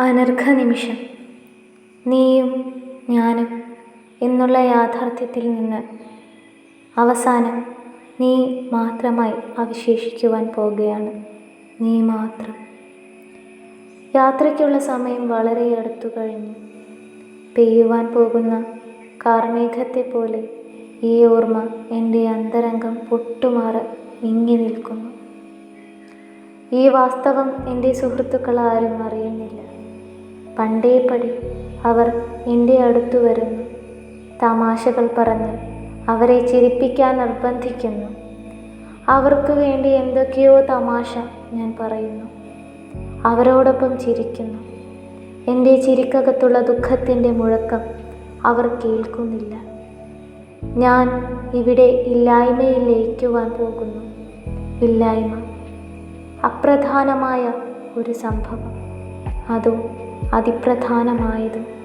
അനർഘ നിമിഷം. നീയും ഞാനും എന്നുള്ള യാഥാർത്ഥ്യത്തിൽ നിന്ന് അവസാനം നീ മാത്രമായി അവശേഷിക്കുവാൻ പോകുകയാണ്. നീ മാത്രം. യാത്രയ്ക്കുള്ള സമയം വളരെ അടുത്തു കഴിഞ്ഞു. പെയ്യുവാൻ പോകുന്ന കാർമേഘത്തെ പോലെ ഈ ഓർമ്മ എന്റെ അന്തരംഗം പൊട്ടുമാറ് മിങ്ങി നിൽക്കുന്നു. ഈ വാസ്തവം എന്റെ സുഹൃത്തുക്കൾ ആരും അറിയുന്നില്ല. പണ്ടേപ്പടി അവർ എന്റെ അടുത്തു വരുന്നു. തമാശകൾ പറഞ്ഞ് അവരെ ചിരിപ്പിക്കാൻ നിർബന്ധിക്കുന്നു. അവർക്ക് വേണ്ടി എന്തൊക്കെയോ തമാശ ഞാൻ പറയുന്നു. അവരോടൊപ്പം ചിരിക്കുന്നു. എന്റെ ചിരിക്കകത്തുള്ള ദുഃഖത്തിന്റെ മുഴക്കം അവർ കേൾക്കുന്നില്ല. ഞാൻ ഇവിടെ ഇല്ലായ്മയിൽ ലയിക്കുവാൻ പോകുന്നു. ഇല്ലായ്മ അപ്രധാനമായ ഒരു സംഭവം. അതോ അതിപ്രധാനമായത്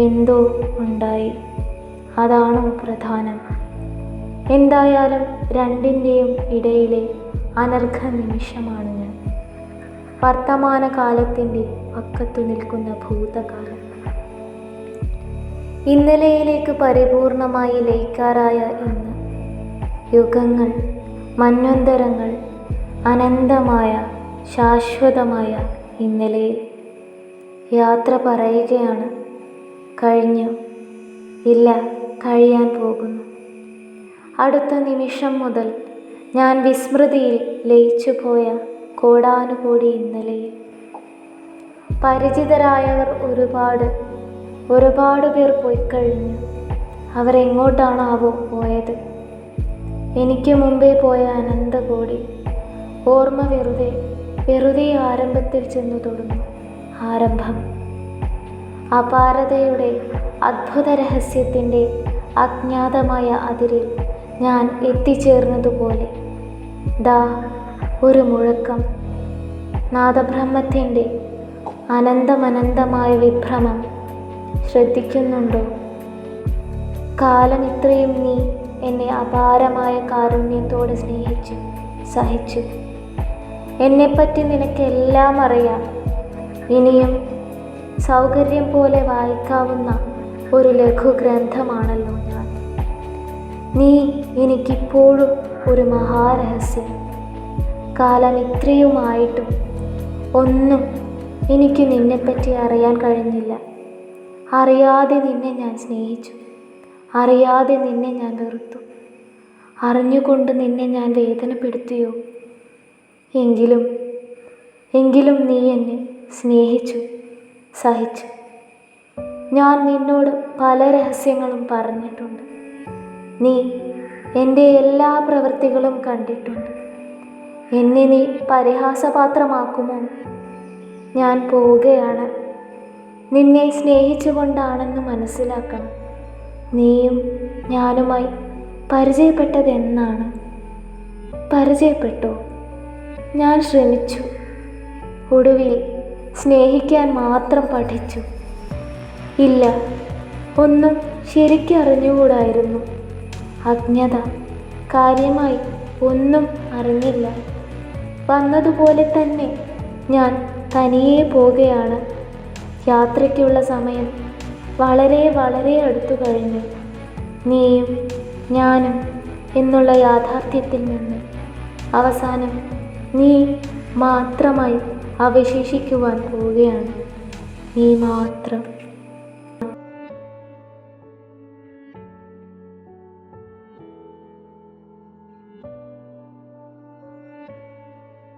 എന്തോ ഉണ്ടായി. അതാണോ പ്രധാനം. എന്തായാലും രണ്ടിന്റെയും ഇടയിലെ അനർഘ നിമിഷമാണ് ഞാൻ. വർത്തമാനകാലത്തിന്റെ പക്കത്തു നിൽക്കുന്ന ഭൂതകാലം. ഇന്നലെയിലേക്ക് പരിപൂർണമായി ലയിക്കാറായ ഇന്ന്. യുഗങ്ങൾ മന്വന്തരങ്ങൾ അനന്തമായ ശാശ്വതമായ ഇന്നലെയിൽ. യാത്ര പറയുകയാണ്. കഴിഞ്ഞു. ഇല്ല കഴിയാൻ പോകുന്നു. അടുത്ത നിമിഷം മുതൽ ഞാൻ വിസ്മൃതിയിൽ ലയിച്ചു പോയ കോടാനുകോടി ഇന്നലെയിൽ. പരിചിതരായവർ ഒരുപാട് ഒരുപാട് പേർ പോയി കഴിഞ്ഞു. അവർ എങ്ങോട്ടാണാവോ പോയത്? എനിക്ക് മുമ്പേ പോയ അനന്തകോടി ഓർമ്മ വെറുതെ വെറുതെ ആരംഭത്തിൽ ചെന്നു തൊടുന്നു. ആരംഭം. അപാരതയുടെ അത്ഭുത രഹസ്യത്തിന്റെ അജ്ഞാതമായ അതിരിൽ ഞാൻ എത്തിച്ചേർന്നതുപോലെ. ദാ ഒരു മുഴക്കം. നാദബ്രഹ്മത്തിന്റെ അനന്തമനന്തമായ വിഭ്രമം. ശ്രദ്ധിക്കുന്നുണ്ടോ? കാലം ഇത്രയും നീ എന്നെ അപാരമായ കാരുണ്യത്തോടെ സ്നേഹിച്ചു സഹിച്ചു. എന്നെപ്പറ്റി നിനക്കെല്ലാം അറിയാം. ഇനിയും സൗകര്യം പോലെ വായിക്കാവുന്ന ഒരു ലഘുഗ്രന്ഥമാണല്ലോ ഞാൻ. നീ എനിക്കിപ്പോഴും ഒരു മഹാരഹസ്യം. കാലം ഇത്രയുമായിട്ടും ഒന്നും എനിക്ക് നിന്നെപ്പറ്റി അറിയാൻ കഴിഞ്ഞില്ല. അറിയാതെ നിന്നെ ഞാൻ സ്നേഹിച്ചു. അറിയാതെ നിന്നെ ഞാൻ വെറുത്തു. അറിഞ്ഞുകൊണ്ട് നിന്നെ ഞാൻ വേദനപ്പെടുത്തിയോ? എങ്കിലും എങ്കിലും നീ എന്നെ സ്നേഹിച്ചു സഹിച്ചു. ഞാൻ നിന്നോട് പല രഹസ്യങ്ങളും പറഞ്ഞിട്ടുണ്ട്. നീ എന്റെ എല്ലാ പ്രവൃത്തികളും കണ്ടിട്ടുണ്ട്. എന്നെ നീ പരിഹാസപാത്രമാക്കുമോ? ഞാൻ പോവുകയാണ്. നിന്നെ സ്നേഹിച്ചുകൊണ്ടാണെന്ന് മനസ്സിലാക്കണം. നീയും ഞാനുമായി പരിചയപ്പെട്ടതെന്നാണ്. പരിചയപ്പെട്ടോ? ഞാൻ ശ്രമിച്ചു. ഒടുവിൽ സ്നേഹിക്കാൻ മാത്രം പഠിച്ചു. ഇല്ല ഒന്നും ശരിക്കറിഞ്ഞുകൂടായിരുന്നു അജ്ഞത കാര്യമായി ഒന്നും അറിഞ്ഞില്ല. വന്നതുപോലെ തന്നെ ഞാൻ തനിയെ പോകുകയാണ് യാത്രയ്ക്കുള്ള സമയം വളരെ വളരെ അടുത്തു കഴിഞ്ഞു. നീയും ഞാനും എന്നുള്ള യാഥാർത്ഥ്യത്തിൽ നിന്ന് അവസാനം നീ മാത്രമായി അവശേഷിക്കുവാൻ പോവുകയാണ്. നീ മാത്രം